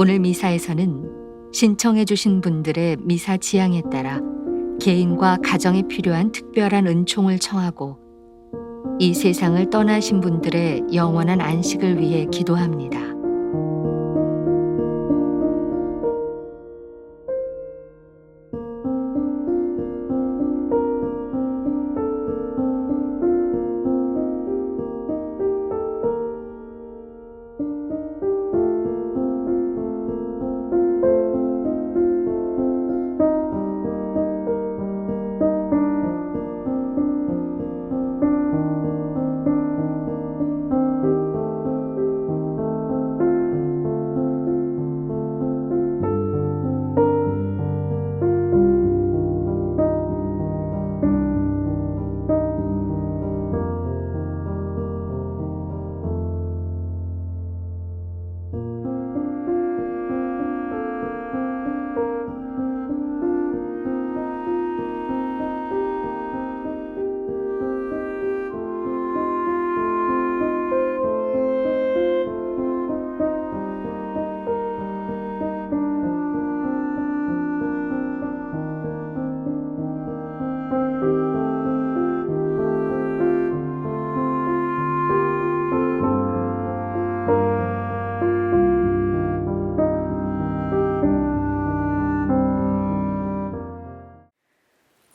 오늘 미사에서는 신청해 주신 분들의 미사 지향에 따라 개인과 가정에 필요한 특별한 은총을 청하고 이 세상을 떠나신 분들의 영원한 안식을 위해 기도합니다.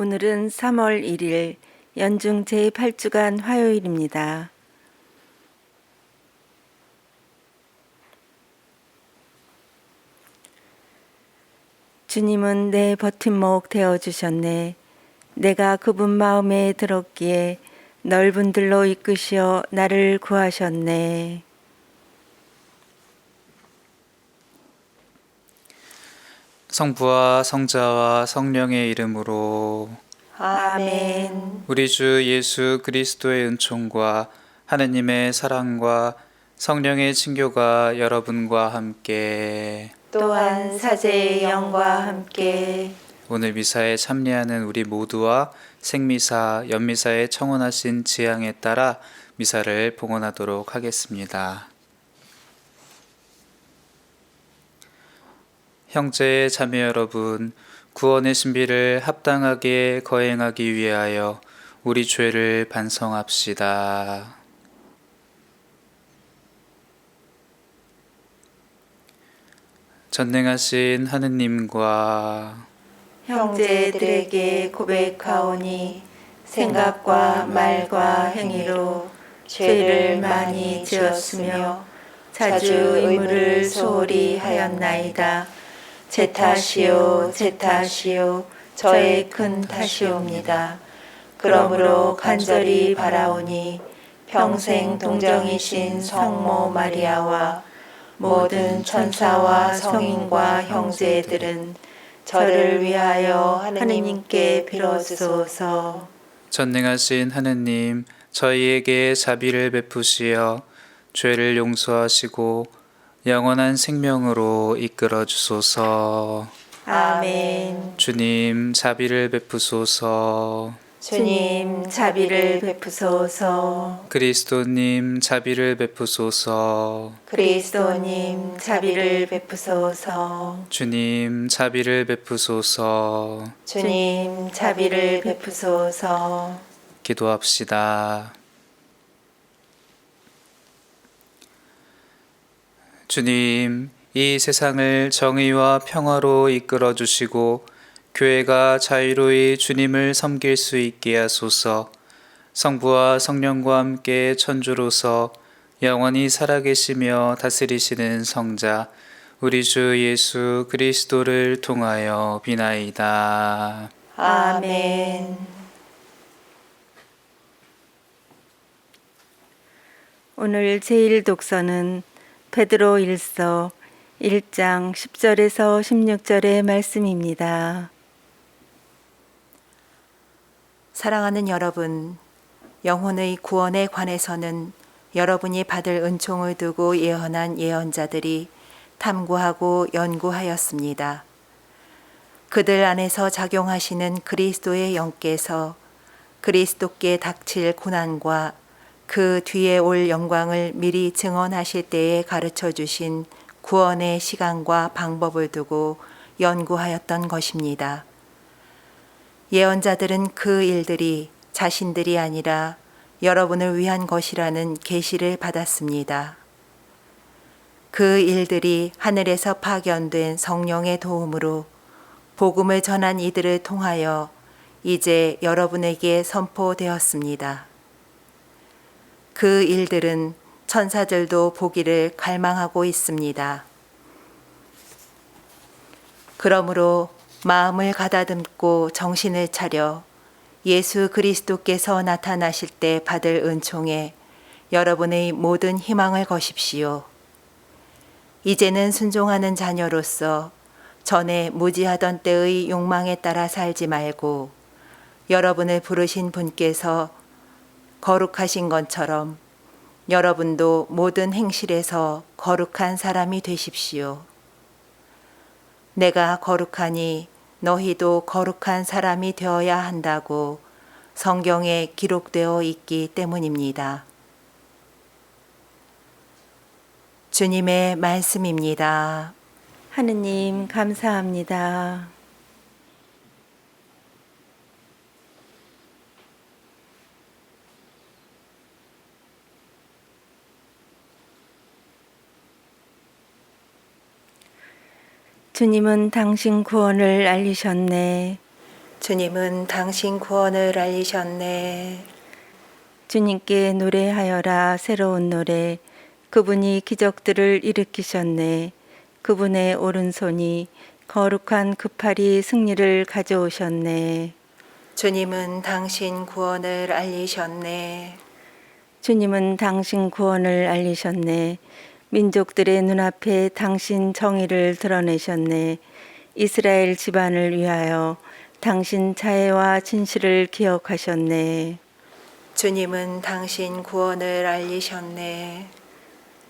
오늘은 3월 1일 연중 제8주간 화요일입니다. 주님은 내 버팀목 되어 주셨네. 내가 그분 마음에 들었기에 넓은 들로 이끄시어 나를 구하셨네. 성부와 성자와 성령의 이름으로 아멘. 우리 주 예수 그리스도의 은총과 하느님의 사랑과 성령의 친교가 여러분과 함께 또한 사제의 영과 함께 오늘 미사에 참여하는 우리 모두와 생미사, 연미사에 청원하신 지향에 따라 미사를 봉헌하도록 하겠습니다. 형제 자매 여러분, 구원의 신비를 합당하게 거행하기 위하여 우리 죄를 반성합시다. 전능하신 하느님과 형제들에게 고백하오니 생각과 말과 행위로 죄를 많이 지었으며 자주 의무를 소홀히 하였나이다. 제 탓이요, 제 탓이요, 저의 큰 탓이옵니다. 그러므로 간절히 바라오니 평생 동정이신 성모 마리아와 모든 천사와 성인과 형제들은 저를 위하여 하느님께 빌어주소서. 전능하신 하느님, 저희에게 자비를 베푸시어 죄를 용서하시고 영원한 생명으로 이끌어 주소서. 아멘. 주님, 자비를 베푸소서. 주님 자비를 베푸소서. 그리스도님, 자비를 베푸소서. 그리스도님 자비를 베푸소서. 주님, 자비를 베푸소서. 주님 자비를 베푸소서. 기도합시다. 주님, 이 세상을 정의와 평화로 이끌어 주시고 교회가 자유로이 주님을 섬길 수 있게 하소서. 성부와 성령과 함께 천주로서 영원히 살아계시며 다스리시는 성자 우리 주 예수 그리스도를 통하여 비나이다. 아멘. 오늘 제일 독서는 베드로 1서 1장 10절에서 16절의 말씀입니다. 사랑하는 여러분, 영혼의 구원에 관해서는 여러분이 받을 은총을 두고 예언한 예언자들이 탐구하고 연구하였습니다. 그들 안에서 작용하시는 그리스도의 영께서 그리스도께 닥칠 고난과 그 뒤에 올 영광을 미리 증언하실 때에 가르쳐 주신 구원의 시간과 방법을 두고 연구하였던 것입니다. 예언자들은 그 일들이 자신들이 아니라 여러분을 위한 것이라는 계시를 받았습니다. 그 일들이 하늘에서 파견된 성령의 도움으로 복음을 전한 이들을 통하여 이제 여러분에게 선포되었습니다. 그 일들은 천사들도 보기를 갈망하고 있습니다. 그러므로 마음을 가다듬고 정신을 차려 예수 그리스도께서 나타나실 때 받을 은총에 여러분의 모든 희망을 거십시오. 이제는 순종하는 자녀로서 전에 무지하던 때의 욕망에 따라 살지 말고 여러분을 부르신 분께서 거룩하신 것처럼 여러분도 모든 행실에서 거룩한 사람이 되십시오. 내가 거룩하니 너희도 거룩한 사람이 되어야 한다고 성경에 기록되어 있기 때문입니다. 주님의 말씀입니다. 하느님 감사합니다. 주님은 당신 구원을 알리셨네. 주님은 당신 구원을 알리셨네. 주님께 노래하여라 새로운 노래. 그분이 기적들을 일으키셨네. 그분의 오른손이 거룩한 그 팔이 승리를 가져오셨네. 주님은 당신 구원을 알리셨네. 주님은 당신 구원을 알리셨네. 민족들의 눈앞에 당신 정의를 드러내셨네. 이스라엘 집안을 위하여 당신 자애와 진실을 기억하셨네. 주님은 당신 구원을 알리셨네.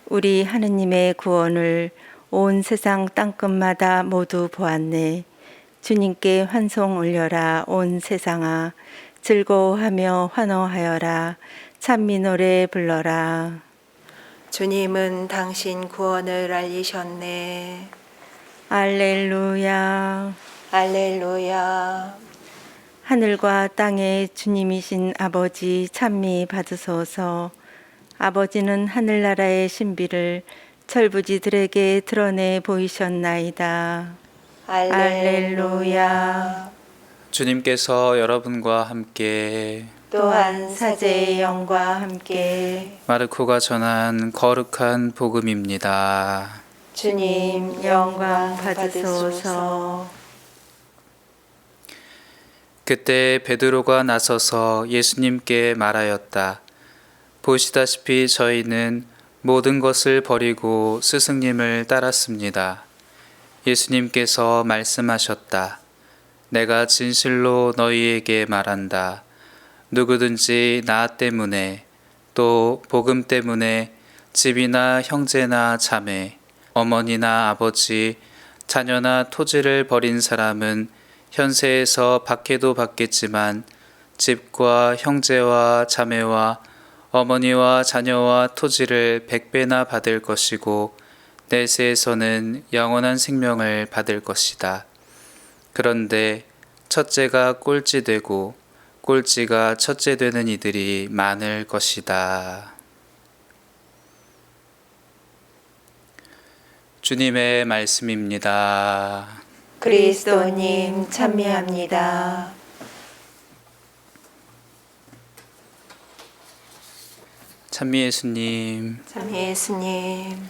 우리 하느님의 구원을 온 세상 땅끝마다 모두 보았네. 주님께 환송 올려라 온 세상아 즐거워하며 환호하여라 찬미 노래 불러라. 주님은 당신 구원을 알리셨네. 알렐루야. 알렐루야. 하늘과 땅의 주님이신 아버지 찬미 받으소서. 아버지는 하늘나라의 신비를 철부지들에게 드러내 보이셨나이다. 알렐루야. 주님께서 여러분과 함께 또한 사제의 영과 함께 마르코가 전한 거룩한 복음입니다. 주님 영광 받으소서. 그때 베드로가 나서서 예수님께 말하였다. 보시다시피 저희는 모든 것을 버리고 스승님을 따랐습니다. 예수님께서 말씀하셨다. 내가 진실로 너희에게 말한다. 누구든지 나 때문에 또 복음 때문에 집이나 형제나 자매, 어머니나 아버지, 자녀나 토지를 버린 사람은 현세에서 박해도 받겠지만 집과 형제와 자매와 어머니와 자녀와 토지를 백배나 받을 것이고 내세에서는 영원한 생명을 받을 것이다. 그런데 첫째가 꼴찌 되고 꼴찌가 첫째 되는 이들이 많을 것이다. 주님의 말씀입니다. 그리스도님 찬미합니다. 찬미 예수님. 참 예수님.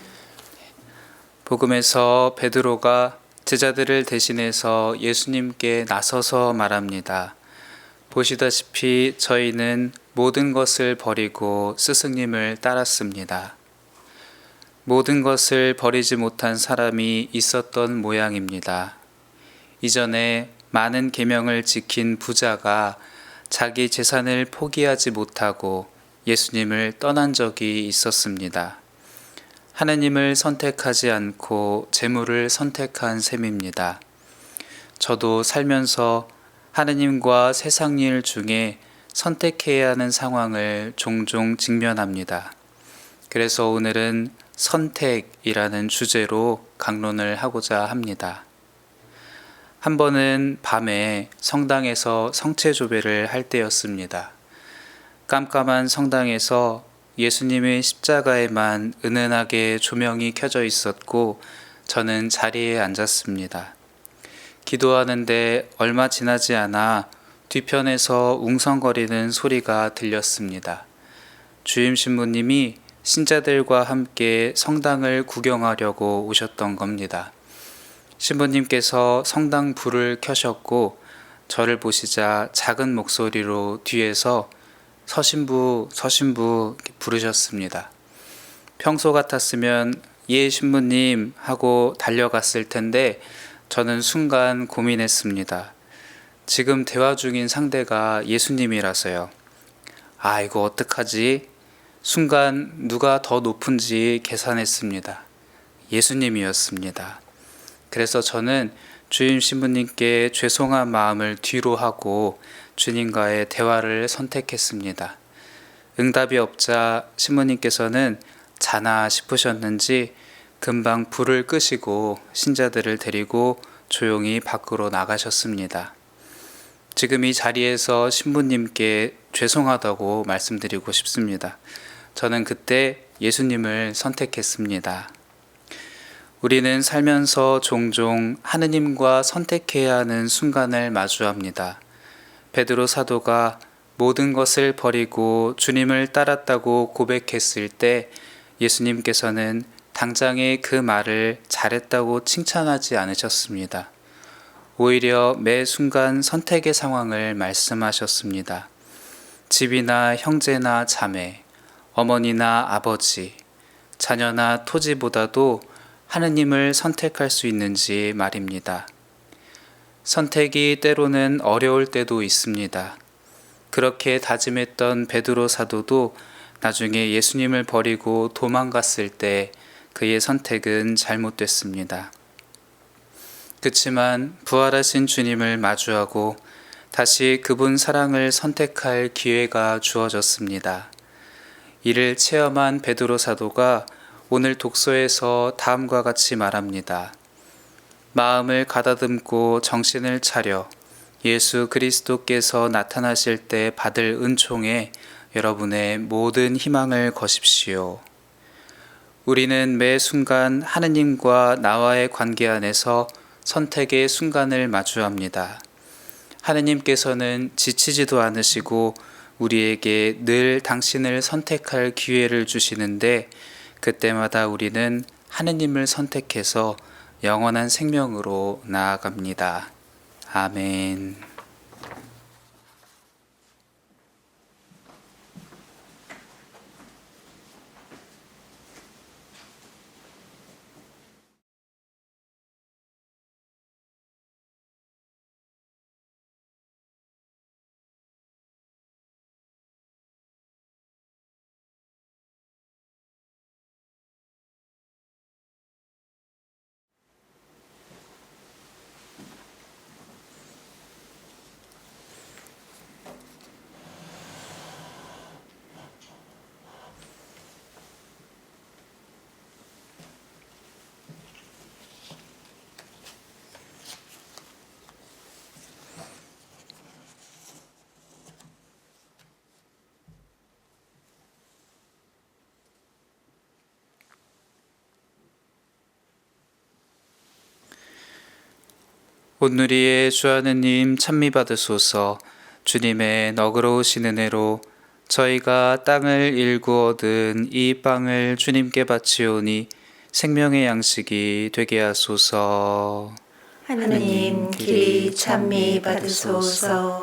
복음에서 베드로가 제자들을 대신해서 예수님께 나서서 말합니다. 보시다시피 저희는 모든 것을 버리고 스승님을 따랐습니다. 모든 것을 버리지 못한 사람이 있었던 모양입니다. 이전에 많은 계명을 지킨 부자가 자기 재산을 포기하지 못하고 예수님을 떠난 적이 있었습니다. 하느님을 선택하지 않고 재물을 선택한 셈입니다. 저도 살면서 하느님과 세상 일 중에 선택해야 하는 상황을 종종 직면합니다. 그래서 오늘은 선택이라는 주제로 강론을 하고자 합니다. 한 번은 밤에 성당에서 성체조배를 할 때였습니다. 깜깜한 성당에서 예수님의 십자가에만 은은하게 조명이 켜져 있었고 저는 자리에 앉았습니다. 기도하는데 얼마 지나지 않아 뒤편에서 웅성거리는 소리가 들렸습니다. 주임 신부님이 신자들과 함께 성당을 구경하려고 오셨던 겁니다. 신부님께서 성당 불을 켜셨고 저를 보시자 작은 목소리로 뒤에서 서신부, 서신부 부르셨습니다. 평소 같았으면 예, 신부님 하고 달려갔을 텐데 저는 순간 고민했습니다. 지금 대화 중인 상대가 예수님이라서요. 아, 이거 어떡하지? 순간 누가 더 높은지 계산했습니다. 예수님이었습니다. 그래서 저는 주임 신부님께 죄송한 마음을 뒤로 하고 주님과의 대화를 선택했습니다. 응답이 없자 신부님께서는 자나 싶으셨는지 금방 불을 끄시고 신자들을 데리고 조용히 밖으로 나가셨습니다. 지금 이 자리에서 신부님께 죄송하다고 말씀드리고 싶습니다. 저는 그때 예수님을 선택했습니다. 우리는 살면서 종종 하느님과 선택해야 하는 순간을 마주합니다. 베드로 사도가 모든 것을 버리고 주님을 따랐다고 고백했을 때 예수님께서는 당장에 그 말을 잘했다고 칭찬하지 않으셨습니다. 오히려 매 순간 선택의 상황을 말씀하셨습니다. 집이나 형제나 자매, 어머니나 아버지, 자녀나 토지보다도 하느님을 선택할 수 있는지 말입니다. 선택이 때로는 어려울 때도 있습니다. 그렇게 다짐했던 베드로 사도도 나중에 예수님을 버리고 도망갔을 때 그의 선택은 잘못됐습니다. 그치만 부활하신 주님을 마주하고 다시 그분 사랑을 선택할 기회가 주어졌습니다. 이를 체험한 베드로 사도가 오늘 독서에서 다음과 같이 말합니다. 마음을 가다듬고 정신을 차려 예수 그리스도께서 나타나실 때 받을 은총에 여러분의 모든 희망을 거십시오. 우리는 매 순간 하느님과 나와의 관계 안에서 선택의 순간을 마주합니다. 하느님께서는 지치지도 않으시고 우리에게 늘 당신을 선택할 기회를 주시는데 그때마다 우리는 하느님을 선택해서 영원한 생명으로 나아갑니다. 아멘. 온누리의 주 하느님 찬미 받으소서. 주님의 너그러우신 은혜로 저희가 땅을 일구 얻은 이 빵을 주님께 바치오니 생명의 양식이 되게 하소서. 하느님 길이 찬미 받으소서.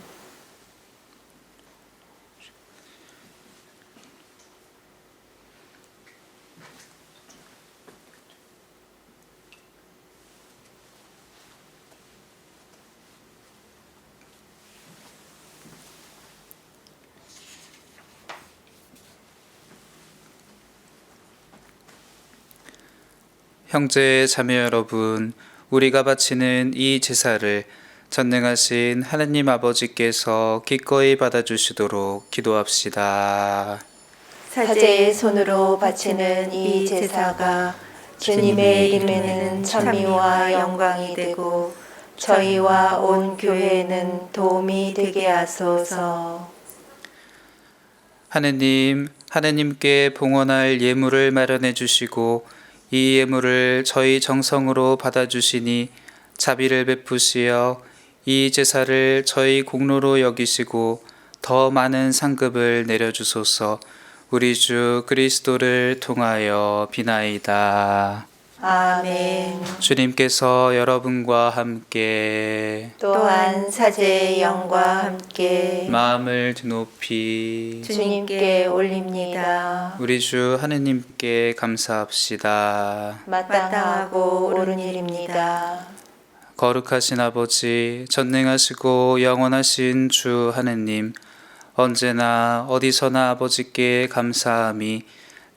형제 자매 여러분, 우리가 바치는 이 제사를 전능하신 하느님 아버지께서 기꺼이 받아주시도록 기도합시다. 사제의 손으로 바치는 이 제사가 주님의 이름에는 찬미와 영광이 되고 저희와 온 교회에는 도움이 되게 하소서. 하느님, 하느님께 봉헌할 예물을 마련해 주시고 이 예물을 저희 정성으로 받아주시니 자비를 베푸시어 이 제사를 저희 공로로 여기시고 더 많은 상급을 내려주소서 우리 주 그리스도를 통하여 비나이다. 아멘. 주님께서 여러분과 함께 또한 사제의 영과 함께 마음을 드높이 주님께 올립니다. 우리 주 하느님께 감사합시다. 마땅하고 옳은 일입니다. 거룩하신 아버지, 전능하시고 영원하신 주 하느님, 언제나 어디서나 아버지께 감사함이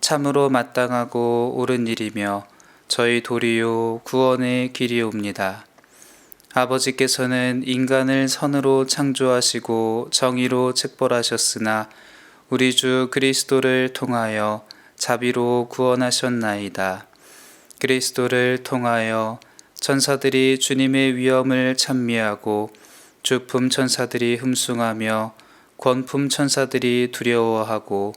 참으로 마땅하고 옳은 일이며 저희 도리요 구원의 길이옵니다. 아버지께서는 인간을 선으로 창조하시고 정의로 책벌하셨으나 우리 주 그리스도를 통하여 자비로 구원하셨나이다. 그리스도를 통하여 천사들이 주님의 위엄을 찬미하고 주품 천사들이 흠숭하며 권품 천사들이 두려워하고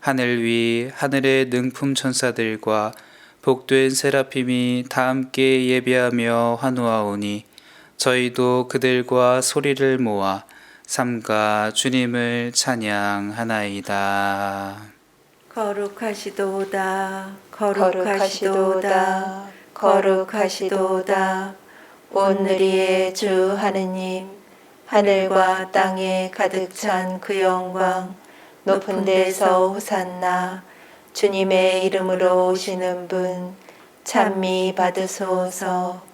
하늘 위 하늘의 능품 천사들과 복된 세라핌이 다 함께 예배하며 환호하오니 저희도 그들과 소리를 모아 삼가 주님을 찬양하나이다. 거룩하시도다 거룩하시도다 거룩하시도다 오늘의 주 하느님 하늘과 땅에 가득 찬 그 영광 높은 데서 호산나 주님의 이름으로 오시는 분 찬미 받으소서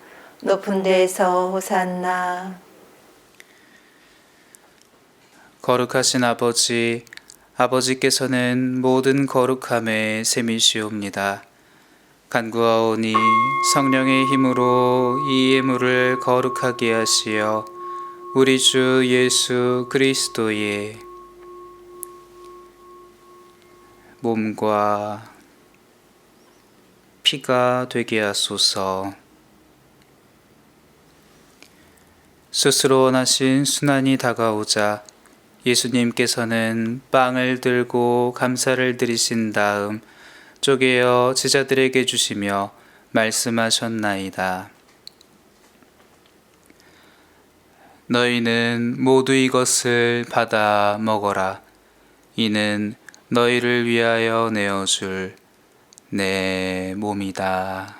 높은 데서 호산나 거룩하신 아버지, 아버지께서는 모든 거룩함에 셈이시옵니다. 간구하오니 성령의 힘으로 이 예물을 거룩하게 하시어 우리 주 예수 그리스도의 몸과 피가 되게 하소서. 스스로 원하신 순환이 다가오자 예수님께서는 빵을 들고 감사를 드리신 다음 쪼개어 제자들에게 주시며 말씀하셨나이다. 너희는 모두 이것을 받아 먹어라. 이는 너희를 위하여 내어줄 내 몸이다.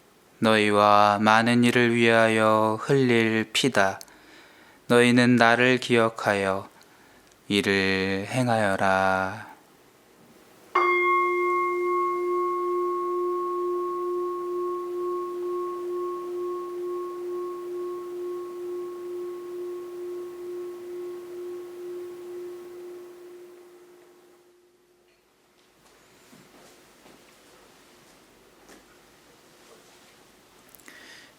너희와 많은 이를 위하여 흘릴 피다. 너희는 나를 기억하여 이를 행하여라.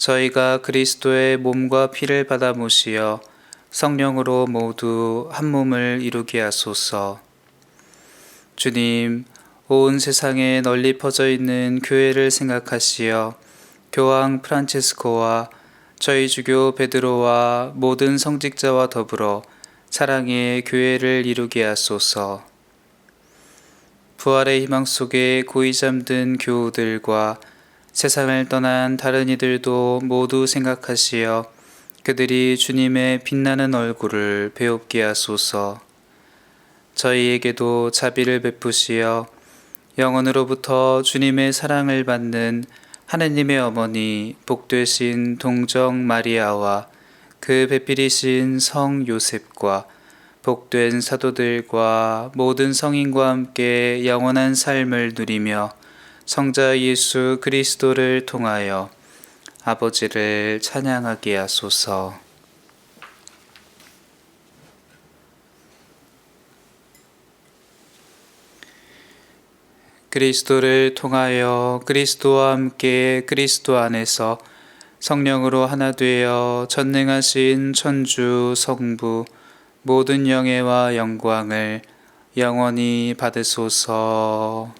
저희가 그리스도의 몸과 피를 받아 모시어 성령으로 모두 한 몸을 이루게 하소서. 주님, 온 세상에 널리 퍼져 있는 교회를 생각하시어 교황 프란체스코와 저희 주교 베드로와 모든 성직자와 더불어 사랑의 교회를 이루게 하소서. 부활의 희망 속에 고이 잠든 교우들과 세상을 떠난 다른 이들도 모두 생각하시어 그들이 주님의 빛나는 얼굴을 배웁게 하소서. 저희에게도 자비를 베푸시어 영원으로부터 주님의 사랑을 받는 하느님의 어머니 복되신 동정 마리아와 그 배필이신 성 요셉과 복된 사도들과 모든 성인과 함께 영원한 삶을 누리며 성자 예수 그리스도를 통하여 아버지를 찬양하게 하소서. 그리스도를 통하여 그리스도와 함께 그리스도 안에서 성령으로 하나 되어 전능하신 천주 성부 모든 영예와 영광을 영원히 받으소서.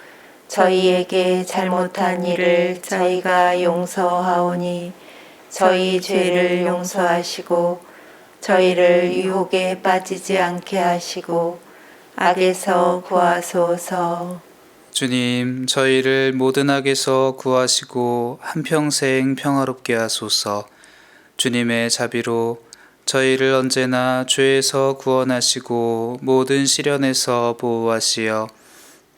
저희에게 잘못한 일을 저희가 용서하오니, 저희 죄를 용서하시고, 저희를 유혹에 빠지지 않게 하시고 악에서 구하소서. 주님 저희를 모든 악에서 구하시고 한평생 평화롭게 하소서 주님의 자비로 저희를 언제나 죄에서 구원하시고 모든 시련에서 보호하시어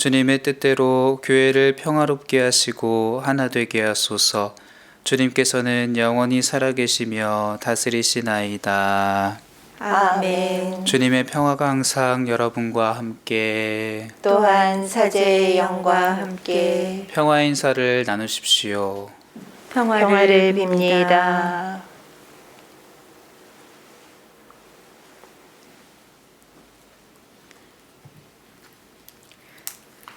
주님의 뜻대로 교회를 평화롭게 하시고 하나 되게 하소서. 주님께서는 영원히 살아계시며 다스리시나이다. 아멘. 주님의 평화가 항상 여러분과 함께 또한 사제의 영과 함께 평화 인사를 나누십시오. 평화를, 평화를 빕니다. 빕니다.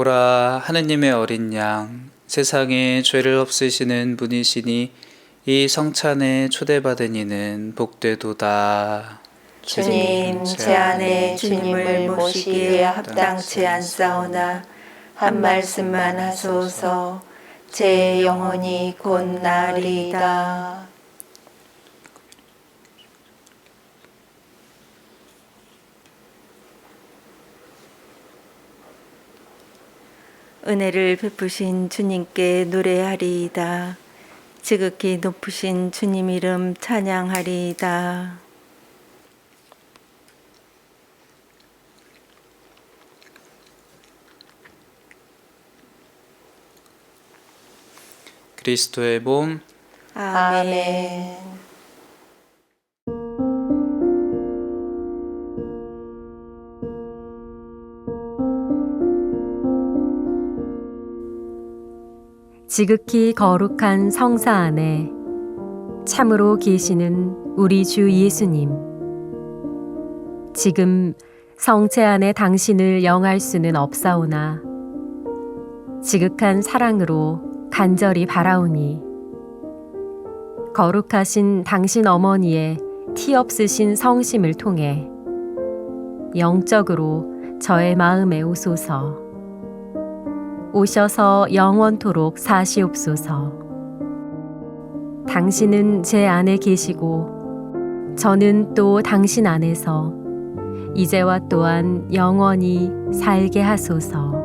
보라 하느님의 어린 양 세상의 죄를 없애시는 분이시니 이 성찬에 초대받은 이는 복되도다. 주님, 제 안에 주님을 모시기에 합당치 않사오나 한 말씀만 하소서 제 영혼이 곧 나으리이다. 은혜를 베푸신 주님께 노래하리이다. 지극히 높으신 주님 이름 찬양하리이다. 그리스도의 몸 아멘. 지극히 거룩한 성사 안에 참으로 계시는 우리 주 예수님. 지금 성체 안에 당신을 영할 수는 없사오나 지극한 사랑으로 간절히 바라오니 거룩하신 당신 어머니의 티 없으신 성심을 통해 영적으로 저의 마음에 오소서. 오셔서 영원토록 사시옵소서. 당신은 제 안에 계시고 저는 또 당신 안에서 이제와 또한 영원히 살게 하소서.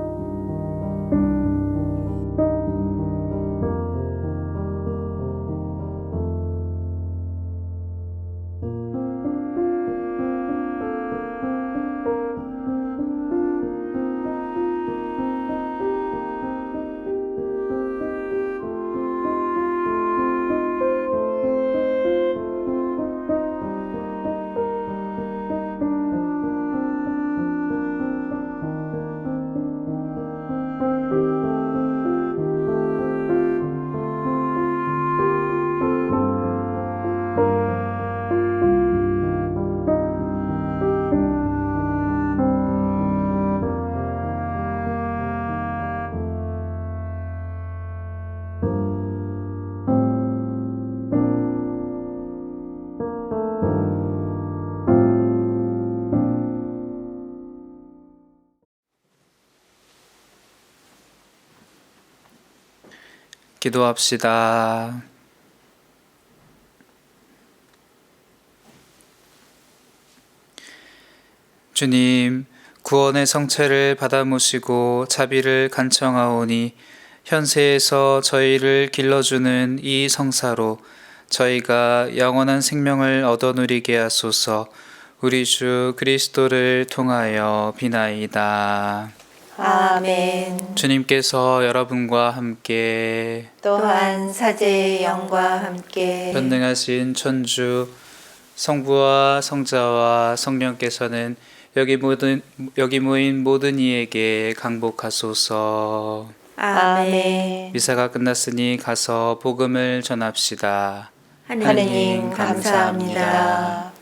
기도합시다. 주님, 구원의 성체를 받아 모시고 자비를 간청하오니 현세에서 저희를 길러주는 이 성사로 저희가 영원한 생명을 얻어 누리게 하소서 우리 주 그리스도를 통하여 비나이다. 아멘. 주님께서 여러분과 함께 또한 사제의 영과 함께 전능하신 천주 성부와 성자와 성령께서는 여기 모든 여기 모인 모든 이에게 강복하소서. 아멘. 미사가 끝났으니 가서 복음을 전합시다. 하느님 감사합니다.